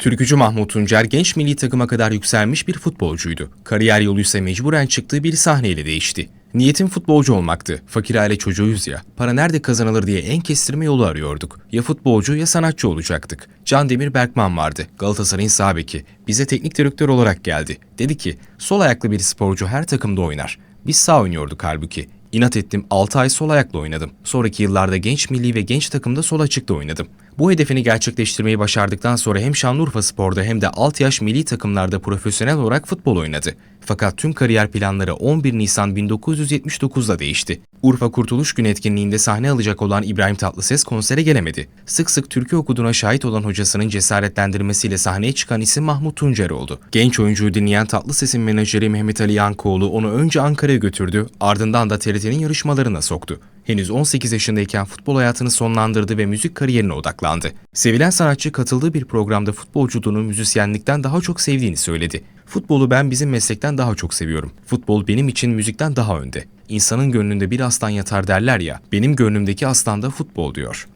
Türkücü Mahmut Tuncer genç milli takıma kadar yükselmiş bir futbolcuydu. Kariyer yolu ise mecburen çıktığı bir sahneyle değişti. Niyetim futbolcu olmaktı. Fakir aile çocuğuyuz ya. Para nerede kazanılır diye en kestirme yolu arıyorduk. Ya futbolcu ya sanatçı olacaktık. Can Demir Berkman vardı. Galatasaray'ın sağ. Bize teknik direktör olarak geldi. Dedi ki sol ayaklı bir sporcu her takımda oynar. Biz sağ oynuyorduk halbuki. İnat ettim 6 ay sol ayakla oynadım. Sonraki yıllarda genç milli ve genç takımda sol açıkta oynadım. Bu hedefini gerçekleştirmeyi başardıktan sonra hem Şanlıurfa Spor'da hem de alt yaş milli takımlarda profesyonel olarak futbol oynadı. Fakat tüm kariyer planları 11 Nisan 1979'da değişti. Urfa Kurtuluş Günü etkinliğinde sahne alacak olan İbrahim Tatlıses konsere gelemedi. Sık sık türkü okuduğuna şahit olan hocasının cesaretlendirmesiyle sahneye çıkan isim Mahmut Tuncer oldu. Genç oyuncuyu dinleyen Tatlıses'in menajeri Mehmet Ali Yankoğlu onu önce Ankara'ya götürdü, ardından da TRT'nin yarışmalarına soktu. Henüz 18 yaşındayken futbol hayatını sonlandırdı ve müzik kariyerine odaklandı. Sevilen sanatçı katıldığı bir programda futbolculuğunu müzisyenlikten daha çok sevdiğini söyledi. Futbolu ben bizim meslekten daha çok seviyorum. Futbol benim için müzikten daha önde. İnsanın gönlünde bir aslan yatar derler ya, benim gönlümdeki aslan da futbol diyor.